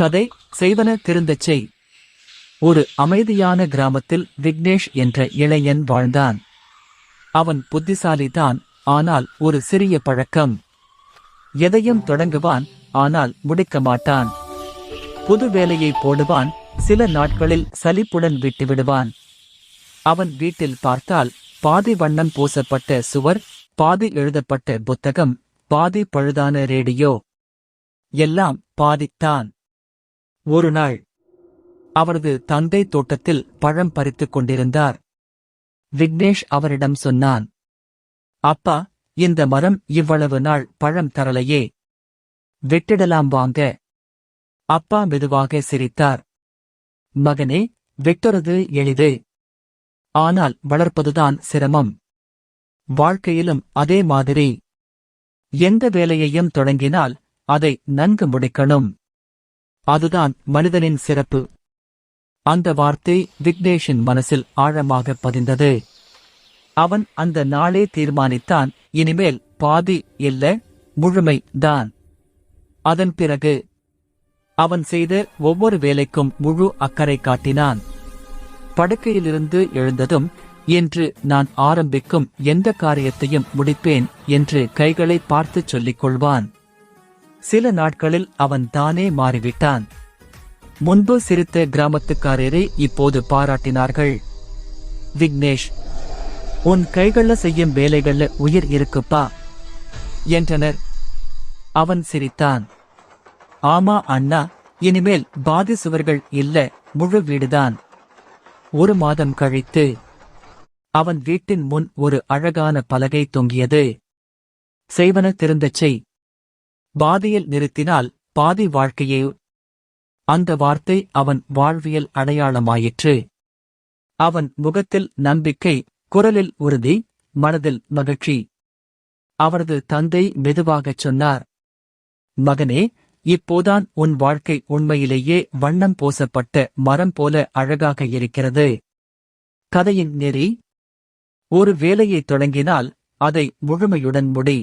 கதை செய்வன திருந்தச் செய். ஒரு அமைதியான கிராமத்தில் விக்னேஷ் என்ற இளைஞன் வாழ்ந்தான். அவன் புத்திசாலிதான் ஆனால் ஒரு சிறிய பழக்கம். எதையும் தொடங்குவான் ஆனால் முடிக்க மாட்டான். புது வேலையை போடுவான் சில நாட்களில் சலிப்புடன் விட்டு விடுவான். அவன் வீட்டில் பார்த்தால் பாதி வண்ணம் பூசப்பட்ட சுவர் பாதி எழுதப்பட்ட புத்தகம் பாதி பழுதான ரேடியோ. எல்லாம் பாதித்தான். ஒரு நாள் அவரது தந்தை தோட்டத்தில் பழம் பறித்துக் கொண்டிருந்தார். விக்னேஷ் அவரிடம் சொன்னான் அப்பா இந்த மரம் இவ்வளவு நாள் பழம் தரலையே. வெட்டிடலாம் வாங்க. அப்பா மெதுவாக சிரித்தார் மகனே வெட்டுறது எளிது. ஆனால் வளர்ப்பதுதான் சிரமம். வாழ்க்கையிலும் அதே மாதிரி. எந்த வேலையையும் தொடங்கினால் அதை நன்கு முடிக்கணும். அதுதான் மனிதனின் சிறப்பு. அந்த வார்த்தை விக்னேஷின் மனசில் ஆழமாக பதிந்தது. அவன் அந்த நாளே தீர்மானித்தான் இனிமேல் பாதி இல்ல முழுமை தான். அதன் பிறகு அவன் செய்த ஒவ்வொரு வேலைக்கும் முழு அக்கறை காட்டினான். படுக்கையிலிருந்து எழுந்ததும் இன்று நான் ஆரம்பிக்கும் எந்த காரியத்தையும் முடிப்பேன் என்று கைகளை பார்த்துச் சொல்லிக் கொள்வான். சில நாட்களில் அவன் தானே மாறிவிட்டான். முன்பு சிரித்த கிராமத்துக்காரரை இப்போது பாராட்டினார்கள். விக்னேஷ் உன் கைகள்ல செய்யும் வேலைகள்ல உயிர் இருக்குப்பா என்றனர். அவன் சிரித்தான். ஆமா அண்ணா இனிமேல் பாதி சுவர்கள் இல்ல முழு வீடுதான். ஒரு மாதம் கழித்து அவன் வீட்டின் முன் ஒரு அழகான பலகை தொங்கியது. செய்வன திருந்தச்சை செய் பாதியில் நிறுத்தினால் பாதி வாழ்க்கையே அந்த வார்த்தை அவன் வாழ்வியல் அடையாளமாயிற்று. அவன் முகத்தில் நம்பிக்கை குரலில் உறுதி மனதில் மகிழ்ச்சி. அவரது தந்தை மெதுவாகச் சொன்னார் மகனே இப்போதான் உன் வாழ்க்கை உண்மையிலேயே வண்ணம் பூசப்பட்ட மரம் போல அழகாக இருக்கிறது. கதையின் நெறி ஒரு வேலையை தொடங்கினால் அதை முழுமையுடன் முடி.